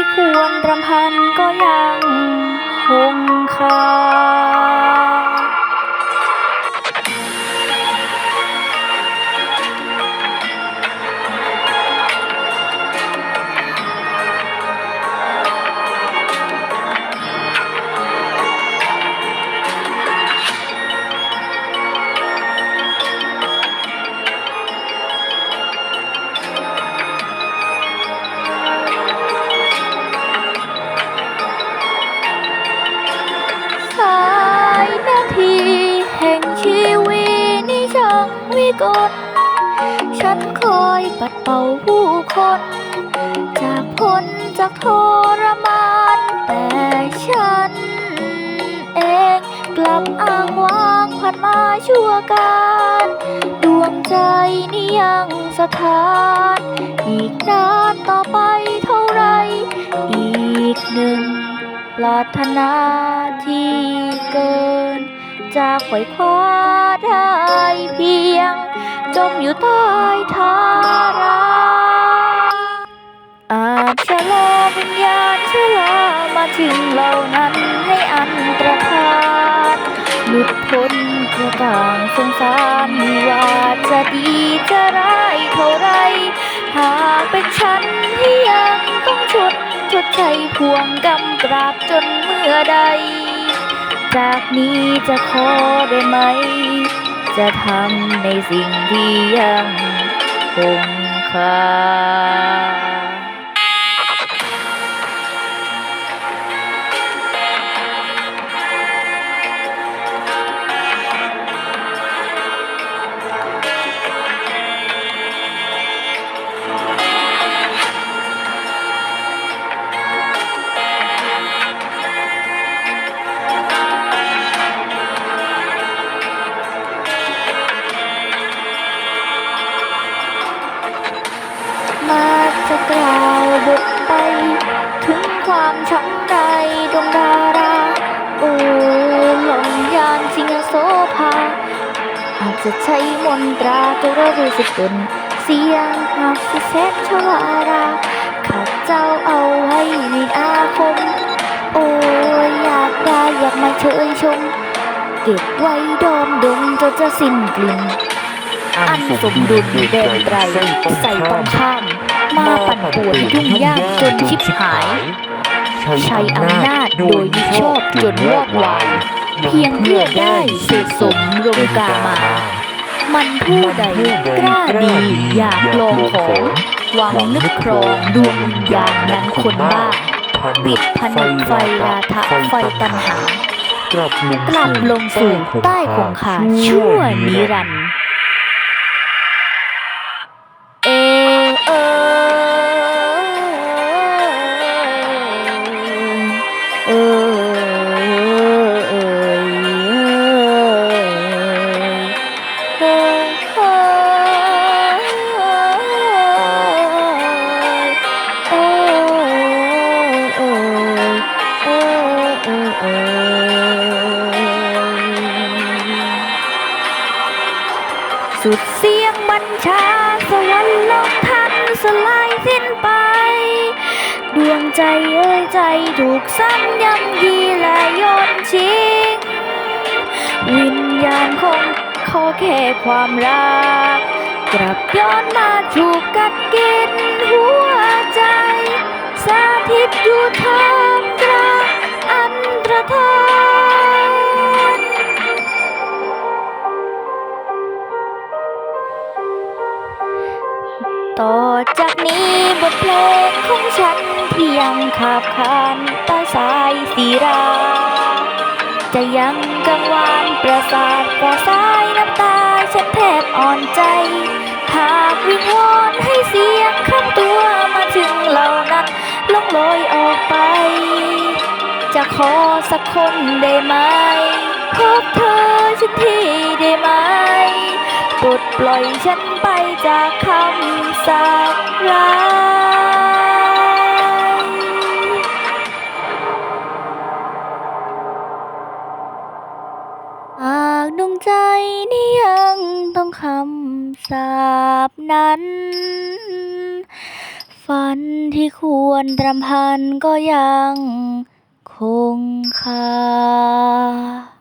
ที่ควรรำพันก็ยังคงคา วิกล ฉันคอยปัดเป่าผู้คน จากพ้นจากทรมานแต่ฉันเองกลับอ้างว้างผ่านมาชั่วการดวงใจนี่ยังสถาน อีกนานต่อไปเท่าไร อีกหนึ่งปรารถนาที่เกิน จากไขว่คว้าได้เพียง จมอยู่ใต้ทาราอาจจะรอวิญญาณชลามาถึงเหล่านั้นให้อันตรธานหลุดพ้นกระต่างสงสารไม่ว่าจะดีจะร้ายเท่าไร หากเป็นฉันที่ยังต้องชดชดใช้พวงกำตราบจนเมื่อใด จากนี้จะขอได้ไหม จะทำในสิ่งที่ยังคงคา บทไป ถึงความช้ำในดวงดาราโอ้หลงยานสิงโสภา อาจจะใช้มนตราตัวเรารู้สึกตนเสียงหากสิแสนชวาราข้าเจ้าเอาไว้ในอาคม โอ้ยอยากได้อยากมาเชยชม เก็บไว้ดอมดมจนจะสิ้นกลิ่นอันสมดุลแดนไตรใส่ตรงข้าม มาปั่นป่วนยุ่งยากจนชิบหาย ใช้อำนาจโดยมิชอบจนวอกวาย เพียงเพื่อได้เสพสมรมกามา มันผู้ใดกล้าดีอยากลองของหวังนึกครองดวงวิญญาณนั้นคนบ้าปิดผนึกไฟราทะไฟตัณหากลับลงกลับลงสู่ใต้คงคาชั่วนิรันดร์ สุดเสียงบัญชา สวรรค์ลงทันสลายสิ้นไป ดวงใจเอ้ยใจถูกซ้ำย้ำยีและโยนชิงวิญญาณคงขอแค่ความรัก กลับย้อนมาถูก ต่อจากนี้บทเพลงของฉันที่ยังขาบคานใต้สายสีรา จะยังกังวานประสาทกระสายน้ำตาฉันแทบอ่อนใจ หากวิงวอนให้เสียงคำตัวมาถึงเหล่านั้นลงลอยออกไป จะขอสักคนได้ไหมพบเธอฉันทีได้ไหม ปล่อยฉันไปจากคำสาปร้ายหากดวงใจนี้ยังต้องคำสาปนั้นฝฝันที่ควรรำพันก็ยังคงคา